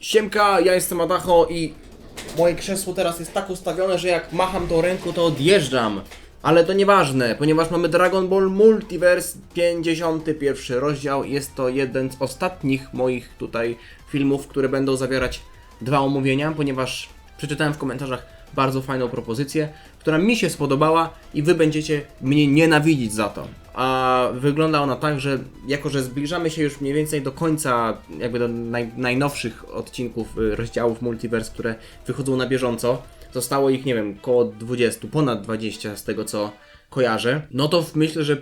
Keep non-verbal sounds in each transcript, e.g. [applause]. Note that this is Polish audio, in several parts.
Siemka, ja jestem Adacho i moje krzesło teraz jest tak ustawione, że jak macham tą ręką, to odjeżdżam. Ale to nieważne, ponieważ mamy Dragon Ball Multiverse 51 rozdział. Jest to jeden z ostatnich moich tutaj filmów, które będą zawierać dwa omówienia, ponieważ przeczytałem w komentarzach bardzo fajną propozycję, która mi się spodobała i wy będziecie mnie nienawidzić za to. A wygląda ona tak, że jako, że zbliżamy się już mniej więcej do końca, jakby do naj, najnowszych odcinków y, rozdziałów Multiverse, które wychodzą na bieżąco, zostało ich, nie wiem, około 20, ponad 20 z tego co kojarzę, no to myślę, że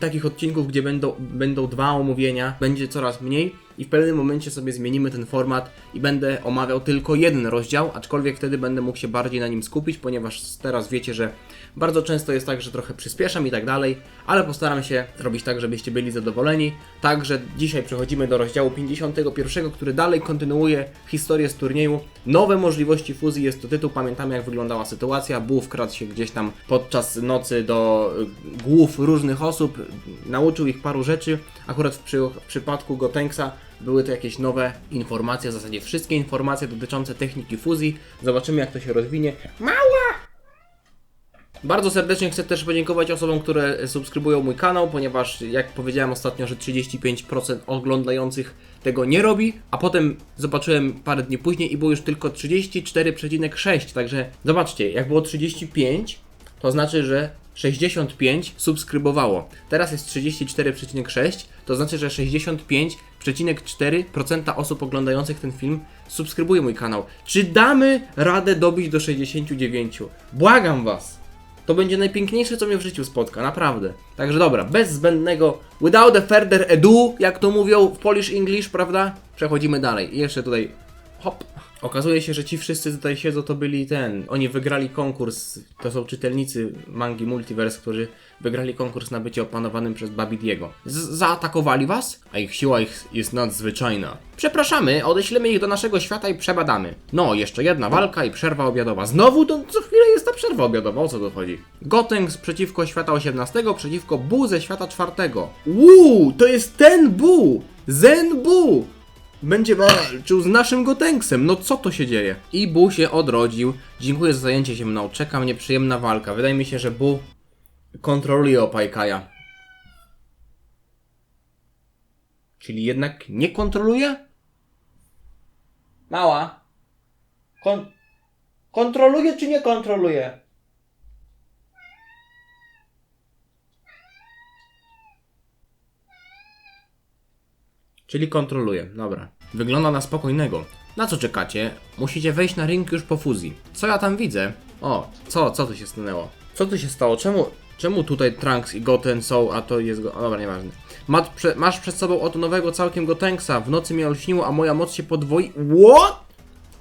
takich odcinków, gdzie będą, będą dwa omówienia, będzie coraz mniej i w pewnym momencie sobie zmienimy ten format i będę omawiał tylko jeden rozdział, aczkolwiek wtedy będę mógł się bardziej na nim skupić, ponieważ teraz wiecie, że bardzo często jest tak, że trochę przyspieszam i tak dalej, ale postaram się zrobić tak, żebyście byli zadowoleni. Także dzisiaj przechodzimy do rozdziału 51, który dalej kontynuuje historię z turnieju. Nowe możliwości fuzji jest to tytuł. Pamiętamy jak wyglądała sytuacja. Bu wkradł się gdzieś tam podczas nocy do y, głów różnych osób, nauczył ich paru rzeczy. Akurat w, przy, w przypadku Gotenksa były to jakieś nowe informacje, w zasadzie wszystkie informacje dotyczące techniki fuzji. Zobaczymy jak to się rozwinie. Mała! Bardzo serdecznie chcę też podziękować osobom, które subskrybują mój kanał, ponieważ jak powiedziałem ostatnio, że 35% oglądających tego nie robi, a potem zobaczyłem parę dni później i było już tylko 34,6, także zobaczcie, jak było 35, to znaczy, że 65 subskrybowało. Teraz jest 34,6, to znaczy, że 65,4% osób oglądających ten film subskrybuje mój kanał. Czy damy radę dobić do 69? Błagam was! To będzie najpiękniejsze, co mnie w życiu spotka, naprawdę. Także dobra, bez zbędnego, without a further ado, jak to mówią w Polish English, prawda? Przechodzimy dalej. I jeszcze tutaj, hop. Okazuje się, że ci wszyscy tutaj siedzą, to byli ten, oni wygrali konkurs, to są czytelnicy mangi Multiverse, którzy wygrali konkurs na bycie opanowanym przez Babidiego. Zaatakowali was? A ich siła ich jest nadzwyczajna. Przepraszamy, odeślemy ich do naszego świata i przebadamy. No, jeszcze jedna walka i przerwa obiadowa. Znowu? To co chwilę jest ta przerwa obiadowa, o co tu chodzi? Gotenks przeciwko świata 18, przeciwko Bu ze świata 4. Uuu, to jest ten Bu! Zen Bu! Będzie walczył z naszym Gotenksem. No co to się dzieje? I Bu się odrodził. Dziękuję za zajęcie się mną. Czeka mnie przyjemna walka. Wydaje mi się, że Bu kontroluje Opajkaja. Czyli jednak nie kontroluje? Mała. Kon kontroluje czy nie kontroluje? Czyli kontroluje, dobra. Wygląda na spokojnego. Na co czekacie? Musicie wejść na ring już po fuzji. Co ja tam widzę? O, co, co tu się stanęło? Co tu się stało? Czemu, czemu tutaj Trunks i Goten są, a to jest go... Dobra, nieważne. Masz, prze, masz przed sobą oto nowego całkiem Gotenksa. W nocy mnie olśniło, a moja moc się podwoi... What?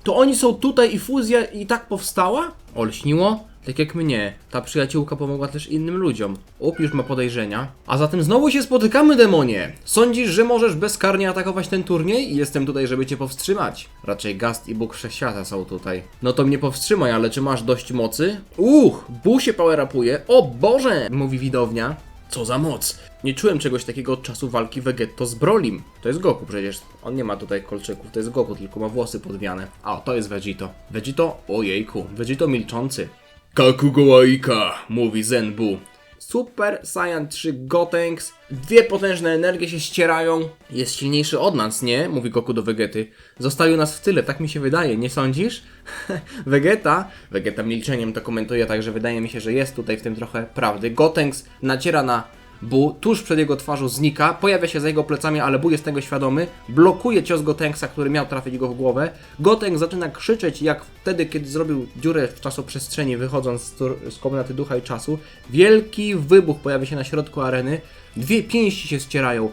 To oni są tutaj i fuzja i tak powstała? Olśniło? Tak jak mnie. Ta przyjaciółka pomogła też innym ludziom. Up już ma podejrzenia. A zatem znowu się spotykamy, demonie! Sądzisz, że możesz bezkarnie atakować ten turniej? Jestem tutaj, żeby cię powstrzymać. Raczej Gast i Bóg Wszechświata są tutaj. No to mnie powstrzymaj, ale czy masz dość mocy? Uch! Bu się power-upuje. O Boże! Mówi widownia. Co za moc! Nie czułem czegoś takiego od czasu walki Vegetto z Brolim. To jest Goku przecież. On nie ma tutaj kolczyków, to jest Goku, tylko ma włosy podwiane. A, to jest Vegito. Vegito? Ojejku. Vegito milczący. Kakugoaika, mówi Zenbu. Super Saiyan 3 Gotenks. Dwie potężne energie się ścierają. Jest silniejszy od nas, nie? Mówi Goku do Vegety. Zostawił nas w tyle, tak mi się wydaje, nie sądzisz? [laughs] Vegeta, Vegeta milczeniem to komentuje, także wydaje mi się, że jest tutaj w tym trochę prawdy. Gotenks naciera na Bu, tuż przed jego twarzą znika, pojawia się za jego plecami, ale Bu jest tego świadomy, blokuje cios Gotenksa, który miał trafić go w głowę. Gotenks zaczyna krzyczeć, jak wtedy, kiedy zrobił dziurę w czasoprzestrzeni, wychodząc z, z komnaty ducha i czasu. Wielki wybuch pojawia się na środku areny, dwie pięści się ścierają,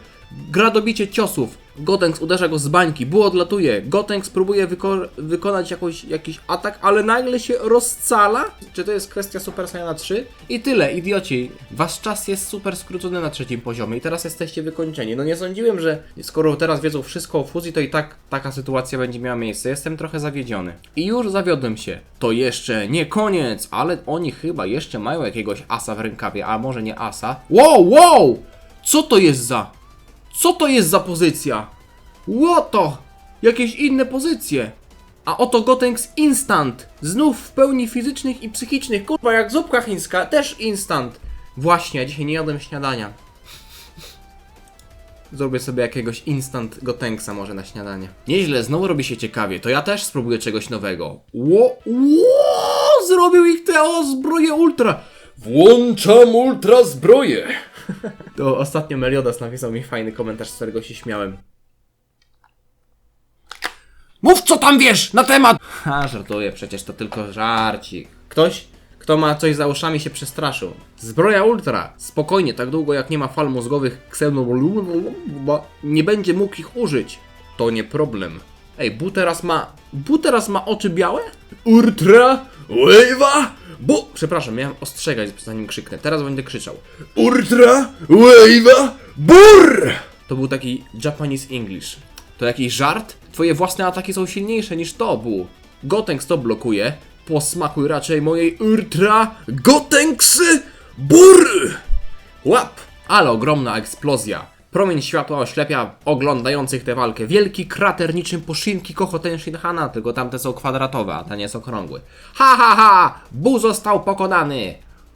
gra dobicie ciosów. Gotenks uderza go z bańki, Bu odlatuje, Gotenks próbuje wyko- wykonać jakoś, jakiś atak, ale nagle się rozcala. Czy to jest kwestia Super Saiyana 3? I tyle, idioci. Wasz czas jest super skrócony na trzecim poziomie i teraz jesteście wykończeni. No nie sądziłem, że skoro teraz wiedzą wszystko o fuzji, to i tak taka sytuacja będzie miała miejsce. Jestem trochę zawiedziony. I już zawiodłem się. To jeszcze nie koniec, ale oni chyba jeszcze mają jakiegoś asa w rękawie, a może nie asa. Wow, wow! Co to jest za... Co to jest za pozycja? Łoto! jakieś inne pozycje. A oto Gotenks Instant. Znów w pełni fizycznych i psychicznych. Kurwa, jak zupka chińska, też instant. Właśnie, ja dzisiaj nie jadłem śniadania. Zrobię sobie jakiegoś instant Gotenksa może na śniadanie. Nieźle, znowu robi się ciekawie. To ja też spróbuję czegoś nowego. Ło, ło, zrobił ich te o zbroje ultra. Włączam ultra zbroję. To ostatnio Meliodas napisał mi fajny komentarz, z którego się śmiałem. Mów co tam wiesz na temat! Ha, żartuję, przecież to tylko żarcik. Ktoś, kto ma coś za uszami się przestraszył. Zbroja Ultra. Spokojnie, tak długo jak nie ma fal mózgowych ksenobolu, nie będzie mógł ich użyć. To nie problem. Ej, Bu teraz ma... Bu teraz ma oczy białe? Ultra wave'a. Bu! Przepraszam, miałem ostrzegać zanim krzyknę. Teraz będę krzyczał. Ultra wave'a. Burr. To był taki Japanese English. To jakiś żart? Twoje własne ataki są silniejsze niż to, Bu. Gotenks to blokuje. Posmakuj raczej mojej ultra Gotenksy. Burr. łap! Ale ogromna eksplozja. Promień światła oślepia oglądających tę walkę. Wielki krater niczym poszynki Koho Tenshinhana, tylko tamte są kwadratowe, a ten jest okrągły. Ha ha ha! Bu został pokonany!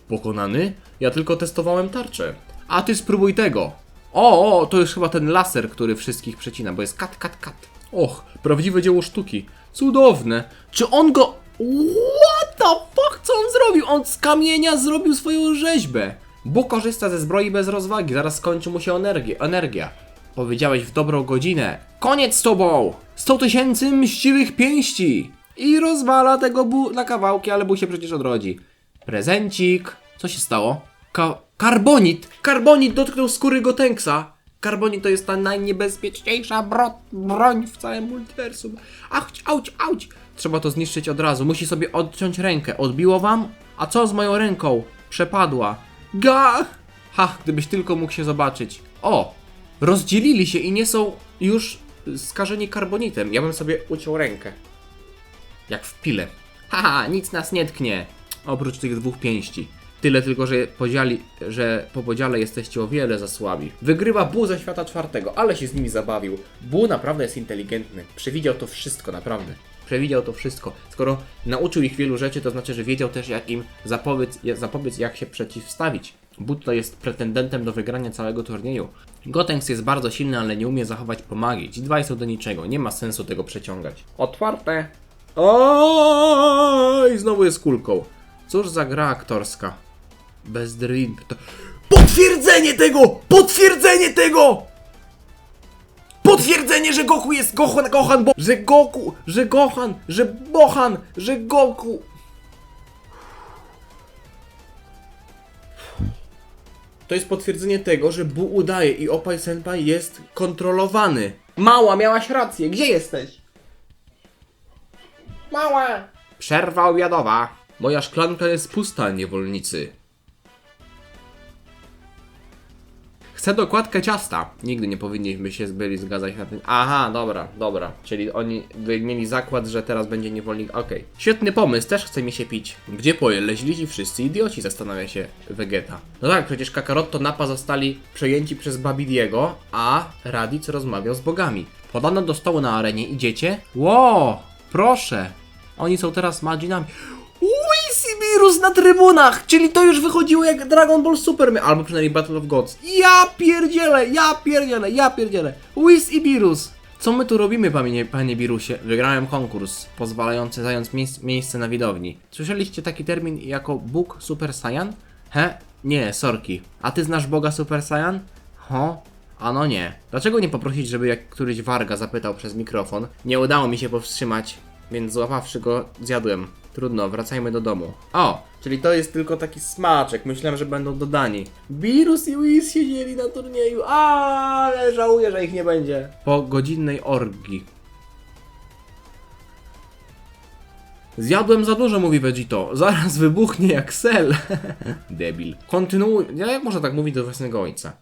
Pokonany? Ja tylko testowałem tarczę. A ty spróbuj tego. O, o, to jest chyba ten laser, który wszystkich przecina, bo jest kat, kat, kat. Och, prawdziwe dzieło sztuki. Cudowne. Czy on go... What the fuck? Co on zrobił? On z kamienia zrobił swoją rzeźbę. Bu korzysta ze zbroi bez rozwagi, zaraz skończy mu się energia. energia. Powiedziałeś w dobrą godzinę. Koniec z tobą! 100 tysięcy mściwych pięści! I rozwala tego Bu na kawałki, ale Bu się przecież odrodzi. Prezencik. Co się stało? Ka karbonit! Karbonit dotknął skóry Gotenksa. Karbonit to jest ta najniebezpieczniejsza bro broń w całym multiversum. Auć, auć, auć! Trzeba to zniszczyć od razu. Musi sobie odciąć rękę. Odbiło wam? A co z moją ręką? Przepadła. Ga! Ha, gdybyś tylko mógł się zobaczyć. O! Rozdzielili się i nie są już skażeni karbonitem. Ja bym sobie uciął rękę. Jak w pile. Haha, nic nas nie tknie. Oprócz tych dwóch pięści. Tyle tylko, że, podziali, że po podziale jesteście o wiele za słabi. Wygrywa Bu ze świata czwartego, ale się z nimi zabawił. Bu naprawdę jest inteligentny. Przewidział to wszystko, naprawdę. Przewidział to wszystko. Skoro nauczył ich wielu rzeczy, to znaczy, że wiedział też, jak im zapobiec, zapobiec jak się przeciwstawić. But to jest pretendentem do wygrania całego turnieju. Gotenks jest bardzo silny, ale nie umie zachować pomagi. Ci dwaj są do niczego, nie ma sensu tego przeciągać. Otwarte. Oj, znowu jest kulką. Cóż za gra aktorska. Bez drwin. To... Potwierdzenie tego! Potwierdzenie tego! Potwierdzenie, że Goku jest Gohan, Gohan, bo... Że Goku, że Gohan, że Bohan, że Goku. To jest potwierdzenie tego, że Bu udaje i Opaj Senpai jest kontrolowany. Mała, miałaś rację, gdzie jesteś? Mała! Przerwa obiadowa. Moja szklanka jest pusta, niewolnicy. Chcę dokładkę ciasta. Nigdy nie powinniśmy się byli zgadzać na tym. Aha, dobra, dobra. Czyli oni mieli zakład, że teraz będzie niewolnik. Okej. Świetny pomysł, też chce mi się pić. Gdzie pojeleźli ci wszyscy idioci, zastanawia się Vegeta. No tak, przecież Kakarotto Napa zostali przejęci przez Babidiego, a Raditz rozmawiał z bogami. Podano do stołu na arenie, idziecie? Ło, proszę. Oni są teraz Majinami. Uj, Sibirus na trybunach! Czyli to już wychodziło jak Dragon Ball Super, albo przynajmniej Battle of Gods. Ja pierdzielę, ja pierdzielę, ja pierdzielę. Whis i Birus! Co my tu robimy, panie, panie Birusie? Wygrałem konkurs pozwalający zająć miejsc, miejsce na widowni. Słyszeliście taki termin jako Bóg Super Saiyan? He? Nie, sorki. A ty znasz Boga Super Saiyan? Ho? A no nie. Dlaczego nie poprosić, żeby jak któryś warga zapytał przez mikrofon? Nie udało mi się powstrzymać, więc złapawszy go, zjadłem. Trudno, wracajmy do domu. O, czyli to jest tylko taki smaczek. Myślałem, że będą dodani. Virus i Whis siedzieli na turnieju, ale żałuję, że ich nie będzie. Po godzinnej orgii. Zjadłem za dużo, mówi Vegito. Zaraz wybuchnie jak sel. [laughs] Debil. Kontynuuj... Ja jak można tak mówić do własnego ojca?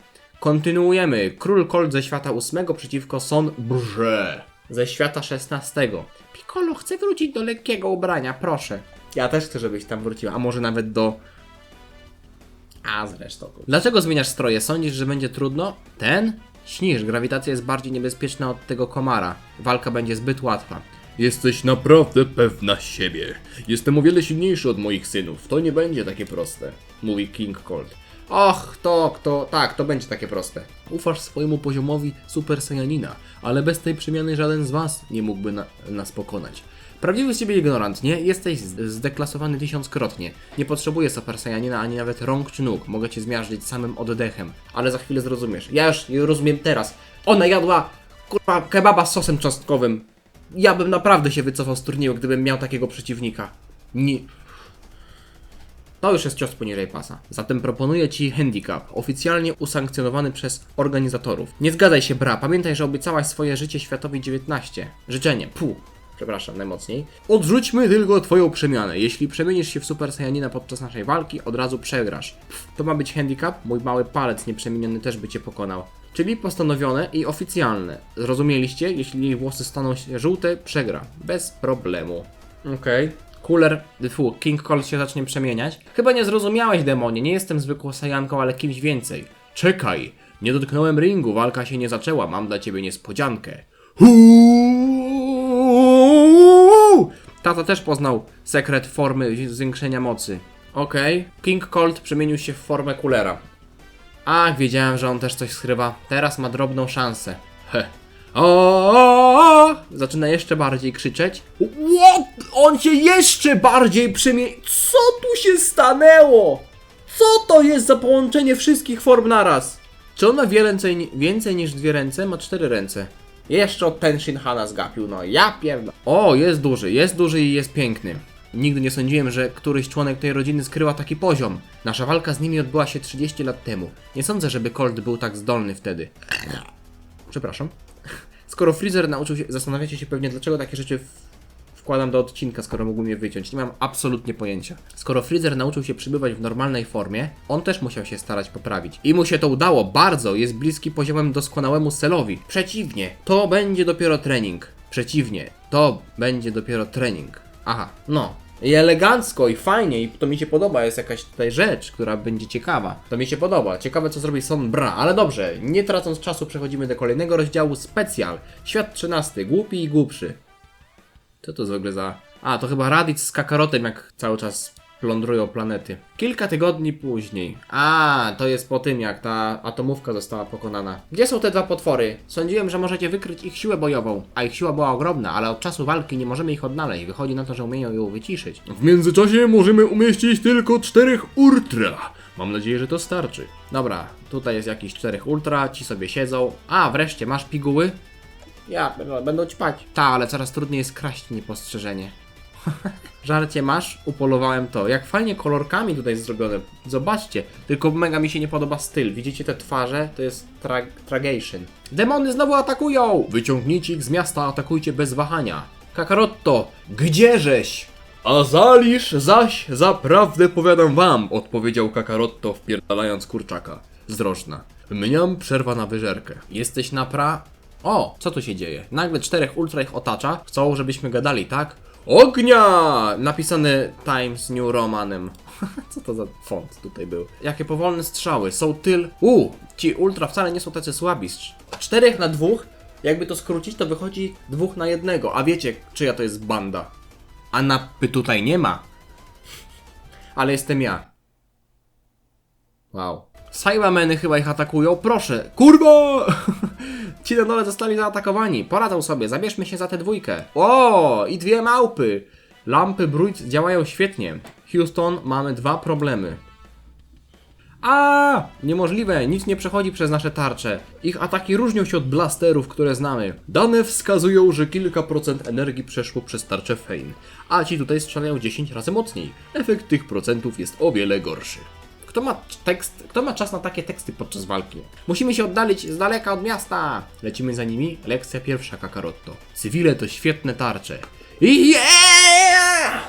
Kontynuujemy. Król Colt ze świata ósmego przeciwko Son Brze ze świata szesnastego. Piccolo chce wrócić do lekkiego ubrania, proszę. Ja też chcę, żebyś tam wróciła, a może nawet do... A zresztą. Dlaczego zmieniasz stroje? Sądzisz, że będzie trudno? Ten? Śnisz, grawitacja jest bardziej niebezpieczna od tego komara. Walka będzie zbyt łatwa. Jesteś naprawdę pewna siebie. Jestem o wiele silniejszy od moich synów. To nie będzie takie proste. Mówi King Cold. Och, to, to, tak, to będzie takie proste. Ufasz swojemu poziomowi Super Saiyanina, ale bez tej przemiany żaden z was nie mógłby na, nas pokonać. Prawdziwy z ciebie ignorant, nie? Jesteś zdeklasowany tysiąckrotnie. Nie potrzebuję Super Saiyanina ani nawet rąk czy nóg. Mogę cię zmiażdżyć samym oddechem. Ale za chwilę zrozumiesz. Ja już rozumiem teraz. Ona jadła, kurwa, kebaba z sosem czosnkowym. Ja bym naprawdę się wycofał z turnieju, gdybym miał takiego przeciwnika. Nie... To już jest cios poniżej pasa. Zatem proponuję Ci handicap, oficjalnie usankcjonowany przez organizatorów. Nie zgadzaj się, bra, pamiętaj, że obiecałaś swoje życie światowi 19. Życzenie, pu. Przepraszam, najmocniej. Odrzućmy tylko Twoją przemianę. Jeśli przemienisz się w Super Saiyanina podczas naszej walki, od razu przegrasz. Pff, to ma być handicap? Mój mały palec nieprzemieniony też by Cię pokonał. Czyli postanowione i oficjalne. Zrozumieliście? Jeśli jej włosy staną się żółte, przegra. Bez problemu. Okej. Cooler, fu, King Cold się zacznie przemieniać. Chyba nie zrozumiałeś, demonie, nie jestem zwykłą sajanką, ale kimś więcej. Czekaj, nie dotknąłem ringu, walka się nie zaczęła, mam dla ciebie niespodziankę. Huuu! Tata też poznał sekret formy zwiększenia mocy. Okej, King Cold przemienił się w formę Coolera. Ach, wiedziałem, że on też coś skrywa. Teraz ma drobną szansę. He. O, Zaczyna jeszcze bardziej krzyczeć. What? On się jeszcze bardziej przemie... Co tu się stanęło? Co to jest za połączenie wszystkich form naraz? Czy on ma więcej, więcej niż dwie ręce? Ma cztery ręce. Jeszcze od ten Shinhana zgapił, no ja pierdolę. O, jest duży, jest duży i jest piękny. Nigdy nie sądziłem, że któryś członek tej rodziny skryła taki poziom. Nasza walka z nimi odbyła się 30 lat temu. Nie sądzę, żeby Colt był tak zdolny wtedy. Przepraszam. Skoro Freezer nauczył się, zastanawiacie się pewnie, dlaczego takie rzeczy wkładam do odcinka, skoro mógłbym je wyciąć. Nie mam absolutnie pojęcia. Skoro Freezer nauczył się przybywać w normalnej formie, on też musiał się starać poprawić. I mu się to udało bardzo, jest bliski poziomem doskonałemu celowi. Przeciwnie, to będzie dopiero trening. Przeciwnie, to będzie dopiero trening. Aha, no. I elegancko, i fajnie, i to mi się podoba, jest jakaś tutaj rzecz, która będzie ciekawa. To mi się podoba. Ciekawe, co zrobi Son Bra, ale dobrze, nie tracąc czasu, przechodzimy do kolejnego rozdziału specjal. Świat 13, głupi i głupszy. Co to w ogóle za... A, to chyba Raditz z Kakarotem, jak cały czas plądrują planety. Kilka tygodni później. A, to jest po tym, jak ta atomówka została pokonana. Gdzie są te dwa potwory? Sądziłem, że możecie wykryć ich siłę bojową, a ich siła była ogromna, ale od czasu walki nie możemy ich odnaleźć. Wychodzi na to, że umieją ją wyciszyć. W międzyczasie możemy umieścić tylko czterech ultra. Mam nadzieję, że to starczy. Dobra, tutaj jest jakiś czterech ultra, ci sobie siedzą. A, wreszcie, masz piguły? Ja, będą, ćpać. Ta, ale coraz trudniej jest kraść niepostrzeżenie. [laughs] Żarcie masz? Upolowałem to. Jak fajnie kolorkami tutaj zrobione. Zobaczcie. Tylko mega mi się nie podoba styl. Widzicie te twarze? To jest tra tragation. Demony znowu atakują! Wyciągnijcie ich z miasta, atakujcie bez wahania. Kakarotto, gdzieżeś? A Zalisz zaś zaprawdę powiadam wam, odpowiedział Kakarotto wpierdalając kurczaka. Zdrożna. Mniam przerwa na wyżerkę. Jesteś na pra... O, co tu się dzieje? Nagle czterech ultra ich otacza. Chcą, żebyśmy gadali, tak? Ognia! Napisane Times New Romanem. [laughs] co to za font tutaj był? Jakie powolne strzały. Są tyl... U, ci ultra wcale nie są tacy słabi. Czterech na dwóch? Jakby to skrócić, to wychodzi dwóch na jednego. A wiecie, czyja to jest banda? A napy tutaj nie ma. [laughs] Ale jestem ja. Wow. Cybermeny chyba ich atakują. Proszę, kurwa! [laughs] Ci na dole zostali zaatakowani. Poradzą sobie, zabierzmy się za tę dwójkę. O, i dwie małpy. Lampy Bruit działają świetnie. Houston, mamy dwa problemy. A, niemożliwe, nic nie przechodzi przez nasze tarcze. Ich ataki różnią się od blasterów, które znamy. Dane wskazują, że kilka procent energii przeszło przez tarczę Fane, a ci tutaj strzelają 10 razy mocniej. Efekt tych procentów jest o wiele gorszy. Kto ma tekst, kto ma czas na takie teksty podczas walki? Musimy się oddalić z daleka od miasta. Lecimy za nimi. Lekcja pierwsza, Kakarotto. Cywile to świetne tarcze. Yeah!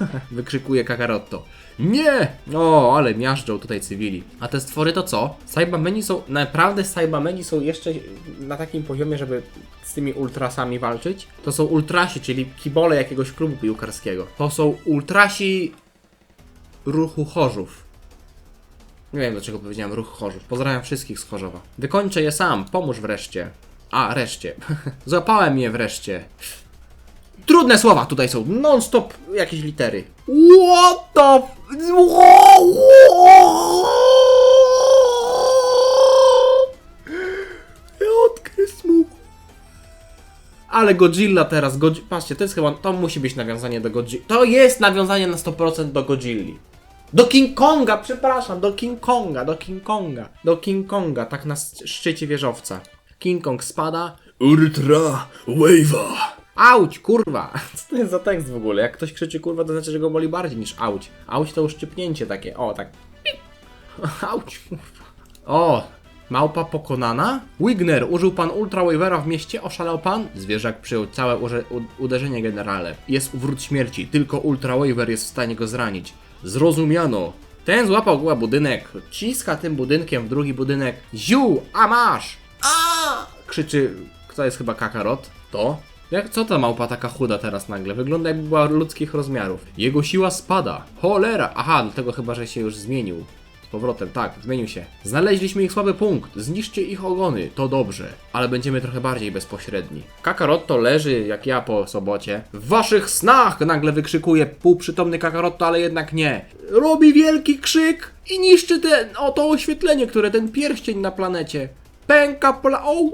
[laughs] Wykrzykuje Kakarotto. Nie! O, ale miażdżą tutaj cywili. A te stwory to co? Saibameni są, naprawdę Saibameni są jeszcze na takim poziomie, żeby z tymi ultrasami walczyć? To są ultrasi, czyli kibole jakiegoś klubu piłkarskiego. To są ultrasi ruchu chorzów. Nie wiem dlaczego powiedziałem ruch Chorzów. Pozdrawiam wszystkich z Chorzowa. Wykończę je sam, pomóż wreszcie. A, reszcie. [laughs] Złapałem je wreszcie. Trudne słowa tutaj są. Non-stop jakieś litery. What the... Mógł. Ale Godzilla teraz, Godzi... patrzcie, to jest chyba, to musi być nawiązanie do Godzilla. To jest nawiązanie na 100% do Godzilli. Do King Konga, przepraszam, do King Konga, do King Konga, do King Konga, tak na sz- szczycie wieżowca. King Kong spada. Ultra Wave'a. Auć, kurwa! [laughs] Co to jest za tekst w ogóle? Jak ktoś krzyczy kurwa, to znaczy, że go boli bardziej niż auć. Auć to uszczypnięcie takie, o tak. [laughs] Auć, kurwa. O, małpa pokonana? Wigner, użył pan Ultra Wavera w mieście? Oszalał pan? Zwierzak przyjął całe u- uderzenie generale. Jest wrót śmierci, tylko Ultra Waver jest w stanie go zranić. Zrozumiano. Ten złapał głowę budynek, ciska tym budynkiem w drugi budynek. Ziu, a masz! A! Krzyczy, kto jest chyba kakarot? To? Jak, co ta małpa taka chuda teraz nagle? Wygląda jakby była ludzkich rozmiarów. Jego siła spada. Cholera! Aha, dlatego chyba, że się już zmienił. Powrotem, tak, zmienił się. Znaleźliśmy ich słaby punkt. Zniszczcie ich ogony. To dobrze. Ale będziemy trochę bardziej bezpośredni. Kakarotto leży, jak ja po sobocie. W waszych snach! Nagle wykrzykuje półprzytomny Kakarotto, ale jednak nie. Robi wielki krzyk i niszczy ten, o to oświetlenie, które ten pierścień na planecie. Pęka pla... O!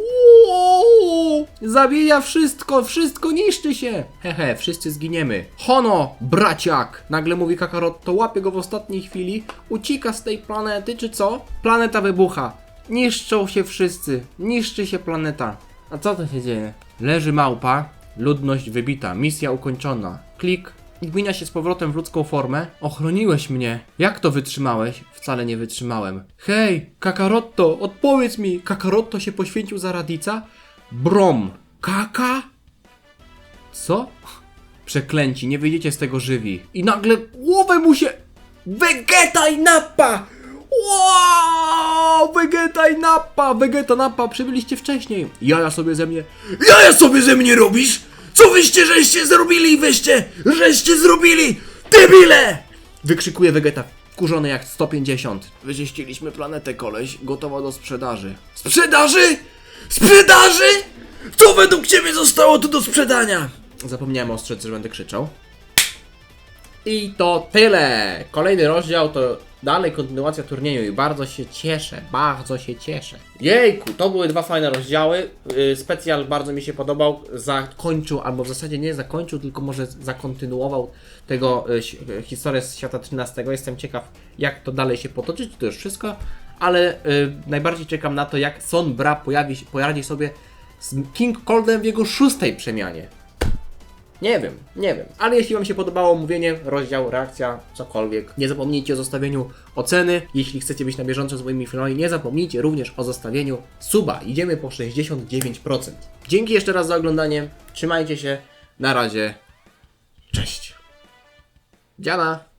Zabija wszystko, wszystko niszczy się! Hehe, wszyscy zginiemy. Hono, braciak! Nagle mówi Kakarotto, łapie go w ostatniej chwili, ucieka z tej planety, czy co? Planeta wybucha. Niszczą się wszyscy. Niszczy się planeta. A co to się dzieje? Leży małpa, ludność wybita, misja ukończona. Klik. I zmienia się z powrotem w ludzką formę. Ochroniłeś mnie. Jak to wytrzymałeś? Wcale nie wytrzymałem. Hej, Kakarotto, odpowiedz mi. Kakarotto się poświęcił za Radica? Brom. Kaka? Co? Przeklęci, nie wyjdziecie z tego żywi. I nagle głowę mu się... Vegeta i Nappa! Wow! Vegeta i Nappa! Vegeta Nappa przybyliście wcześniej. Jaja sobie ze mnie... Jaja sobie ze mnie robisz? Co wyście żeście zrobili, wyście, żeście zrobili? Debile! Wykrzykuje Vegeta, wkurzony jak 150. Wyczyściliśmy planetę, koleś, gotowa do sprzedaży. Sprzedaży? Sprzedaży? Co według ciebie zostało tu do sprzedania? Zapomniałem ostrzec, że będę krzyczał. I to tyle! Kolejny rozdział to dalej kontynuacja turnieju i bardzo się cieszę, bardzo się cieszę. Jejku, to były dwa fajne rozdziały. Yy, Specjal bardzo mi się podobał. Zakończył, albo w zasadzie nie zakończył, tylko może zakontynuował tego y, ś- y, historię z świata 13. Jestem ciekaw, jak to dalej się potoczy. To już wszystko, ale y, najbardziej czekam na to, jak Son Bra pojawi, poradzi sobie z King Coldem w jego szóstej przemianie. Nie wiem, nie wiem. Ale jeśli Wam się podobało mówienie, rozdział, reakcja, cokolwiek, nie zapomnijcie o zostawieniu oceny. Jeśli chcecie być na bieżąco z moimi filmami, nie zapomnijcie również o zostawieniu suba. Idziemy po 69%. Dzięki jeszcze raz za oglądanie. Trzymajcie się. Na razie. Cześć. Dziana.